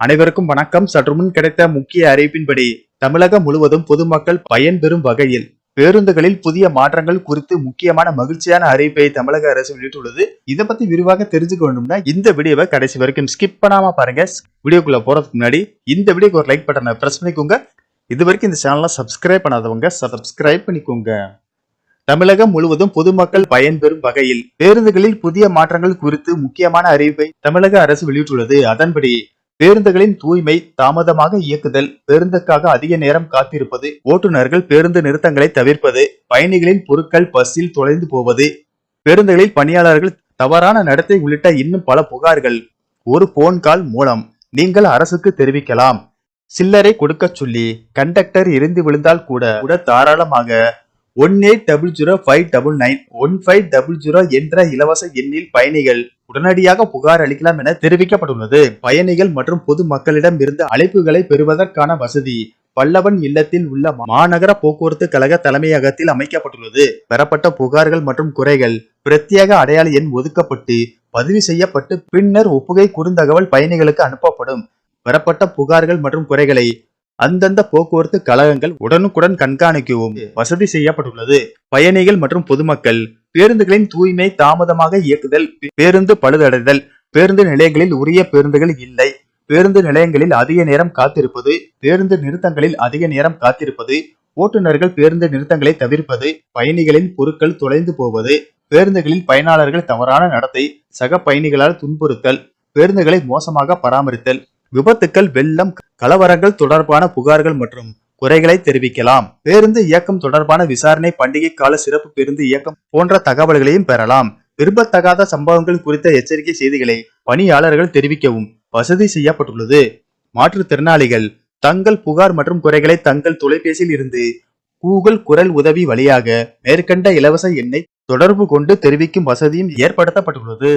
அனைவருக்கும் வணக்கம். சற்றுமுன் கிடைத்த முக்கிய அறிவிப்பின்படி தமிழகம் முழுவதும் பொதுமக்கள் பயன்பெறும் வகையில் பேருந்துகளில் புதிய மாற்றங்கள் குறித்து முக்கியமான மகிழ்ச்சியான அறிவிப்பை தமிழக அரசு வெளியிட்டுள்ளது. இதை பத்தி விரிவாக தெரிஞ்சுக்க வேண்டும்னா இந்த வீடியோவை கடைசி வரைக்கும் ஸ்கிப் பண்ணாம பாருங்க. வீடியோக்குள்ள போறதுக்கு முன்னாடி இந்த வீடியோக்கு ஒரு லைக் பட்டனை பிரஸ் பண்ணிக்கோங்க. இது வரைக்கும் இந்த சேனலை சப்ஸ்கிரைப் பண்ணாதவங்க சப்ஸ்கிரைப் பண்ணிக்கோங்க. தமிழகம் முழுவதும் பொதுமக்கள் பயன்பெறும் வகையில் பேருந்துகளில் புதிய மாற்றங்கள் குறித்து முக்கியமான அறிவிப்பை தமிழக அரசு வெளியிட்டுள்ளது. அதன்படி பேருந்துகளின் தூய்மை தாமதமாக இயக்குதல் பேருந்துக்காக அதிக நேரம் காத்திருப்பது ஓட்டுநர்கள் பேருந்து நிறுத்தங்களை தவிர்ப்பது பயணிகளின் பொருட்கள் பஸ்ஸில் தொலைந்து போவது பேருந்துகளில் பணியாளர்கள் தவறான நடத்தை உள்ளிட்ட இன்னும் பல புகார்கள். ஒரு போன் கால் மூலம் நீங்கள் அரசுக்கு தெரிவிக்கலாம். சில்லறை கொடுக்க சொல்லி கண்டக்டர் எரிந்து விழுந்தால் கூட கூட தாராளமாக one eight double zero five double nine one five double zero என்ற இலவச எண்ணில் பயணிகள் உடனடியாக புகார் அளிக்கலாம் என தெரிவிக்கப்பட்டுள்ளது. பயணிகள் மற்றும் பொது மக்களிடம் இருந்து அழைப்புகளை பெறுவதற்கான வசதி பல்லவன் இல்லத்தில் உள்ள மாநகர போக்குவரத்து கழக தலைமையகத்தில் அமைக்கப்பட்டுள்ளது. பெறப்பட்ட புகார்கள் மற்றும் குறைகள் பிரத்யேக அடையாள எண் ஒதுக்கப்பட்டு பதிவு செய்யப்பட்டு பின்னர் ஒப்புகை குறுந்தகவல் பயணிகளுக்கு அனுப்பப்படும். பெறப்பட்ட புகார்கள் மற்றும் குறைகளை அந்தந்த போக்குவரத்து கழகங்கள் உடனுக்குடன் கண்காணிக்கவும் வசதி செய்யப்பட்டுள்ளது. பயணிகள் மற்றும் பொதுமக்கள் பேருந்துகளின் தூய்மை தாமதமாக இயக்குதல் பேருந்து பழுதடைதல் பேருந்து நிலையங்களில் உரிய பேருந்துகள் இல்லை. பேருந்து நிலையங்களில் அதிக நேரம் காத்திருப்பது பேருந்து நிறுத்தங்களில் அதிக நேரம் காத்திருப்பது ஓட்டுநர்கள் பேருந்து நிறுத்தங்களை தவிர்ப்பது பயணிகளின் பொருட்கள் தொலைந்து போவது பேருந்துகளில் பயனாளர்கள் தவறான நடத்தை சக பயணிகளால் துன்புறுத்தல் பேருந்துகளை மோசமாக பராமரித்தல் விபத்துக்கள் வெள்ளம் கலவரங்கள் தொடர்பான புகார்கள் மற்றும் குறைகளை தெரிவிக்கலாம். பேருந்து இயக்கம் தொடர்பான விசாரணை பண்டிகை கால சிறப்பு பேருந்து இயக்கம் போன்ற தகவல்களையும் பெறலாம். விரும்பத்தகாத சம்பவங்கள் குறித்த எச்சரிக்கை செய்திகளை பணியாளர்கள் தெரிவிக்கவும் வசதி செய்யப்பட்டுள்ளது. மாற்றுத்திறனாளிகள் தங்கள் புகார் மற்றும் குறைகளை தங்கள் தொலைபேசியில் இருந்து கூகுள் குரல் உதவி வழியாக மேற்கண்ட இலவச எண்ணை தொடர்பு கொண்டு தெரிவிக்கும் வசதியும் ஏற்படுத்தப்பட்டுள்ளது.